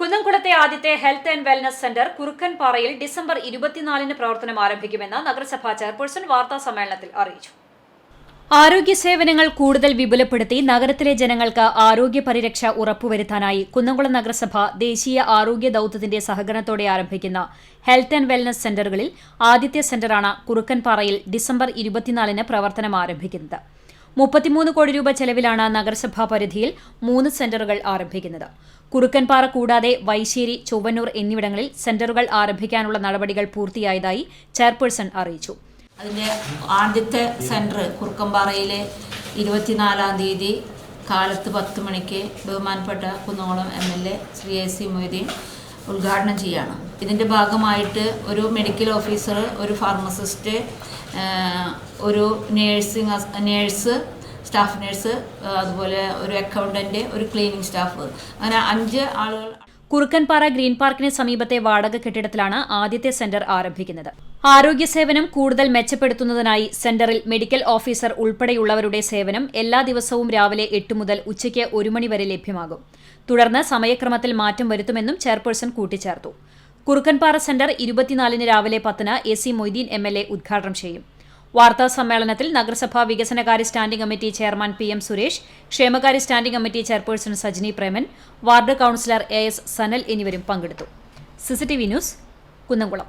കുന്നംകുളത്തെ ആദ്യത്തെ health and wellness centre കുറുക്കൻപാറയിൽ December ഇരുപത്തിനാലിന് പ്രവർത്തനം ആരംഭിക്കുമെന്ന് നഗരസഭാ ചെയർപേഴ്സൺ വാർത്താ സമ്മേളനത്തിൽ അറിയിച്ചു. ആരോഗ്യ സേവനങ്ങൾ കൂടുതൽ വിപുലപ്പെടുത്തി നഗരത്തിലെ ജനങ്ങൾക്ക് ആരോഗ്യ പരിരക്ഷ ഉറപ്പുവരുത്താനായി കുന്നംകുളം നഗരസഭ ദേശീയ ആരോഗ്യ ദൌത്യത്തിന്റെ സഹകരണത്തോടെ ആരംഭിക്കുന്ന ഹെൽത്ത് ആൻഡ് വെൽനസ് സെന്ററുകളിൽ ആദ്യത്തെ സെന്ററാണ് കുറുക്കൻപാറയിൽ ഡിസംബർ ഇരുപത്തിനാലിന് പ്രവർത്തനം ആരംഭിക്കുന്നത്. മുപ്പത്തിമൂന്ന് കോടി രൂപ ചെലവിലാണ് നഗരസഭാ പരിധിയിൽ മൂന്ന് സെന്ററുകൾ ആരംഭിക്കുന്നത്. കുറുക്കൻപാറ കൂടാതെ വൈശേരി ചൊവ്വന്നൂർ എന്നിവിടങ്ങളിൽ സെന്ററുകൾ ആരംഭിക്കാനുള്ള നടപടികൾ പൂർത്തിയായതായി ചെയർപേഴ്സൺ അറിയിച്ചു. അതിന്റെ ആദ്യത്തെ സെന്റർ കുറുക്കമ്പാറയിലെ ഇരുപത്തിനാലാം തീയതി കാലത്ത് പത്ത് മണിക്ക് ബഹുമാനപ്പെട്ട കുന്നോളം M L A Shri A C Moideen ഉദ്ഘാടനം ചെയ്യുകയാണ് ഇതിന്റെ ഭാഗമായിട്ട് ഒരു മെഡിക്കൽ ഓഫീസർ ഒരു ഫാർമസിസ്റ്റ് ഒരു നേഴ്സിംഗ് നേഴ്സ് സ്റ്റാഫ് നേഴ്സ് അതുപോലെ ഒരു അക്കൗണ്ടന്റ് ഒരു ക്ലീനിങ് സ്റ്റാഫ് അങ്ങനെ അഞ്ച് ആളുകൾ കുറുക്കൻപാറ ഗ്രീൻ പാർക്കിന് സമീപത്തെ വാടക കെട്ടിടത്തിലാണ് ആദ്യത്തെ സെന്റർ ആരംഭിക്കുന്നത്. ആരോഗ്യ സേവനം കൂടുതൽ മെച്ചപ്പെടുത്തുന്നതിനായി സെന്ററിൽ മെഡിക്കൽ ഓഫീസർ ഉൾപ്പെടെയുള്ളവരുടെ സേവനം എല്ലാ ദിവസവും രാവിലെ എട്ട് മുതൽ ഉച്ചയ്ക്ക് ഒരു മണി വരെ ലഭ്യമാകും. തുടർന്ന് സമയക്രമത്തിൽ മാറ്റം വരുത്തുമെന്നും ചെയർപേഴ്സൺ കൂട്ടിച്ചേർത്തു. കുറുക്കൻപാറ സെന്റർ ഇരുപത്തിനാലിന് രാവിലെ പത്തിന് A C Moideen M L A ഉദ്ഘാടനം ചെയ്യും. വാർത്താ സമ്മേളനത്തിൽ നഗരസഭാ വികസനകാര്യ standing committee chairman P M Suresh ക്ഷേമകാര്യ standing committee chairperson Sajini Preman ward councillor A S Sanal എന്നിവരും പങ്കെടുത്തു. CCTV news Kunnamkulam.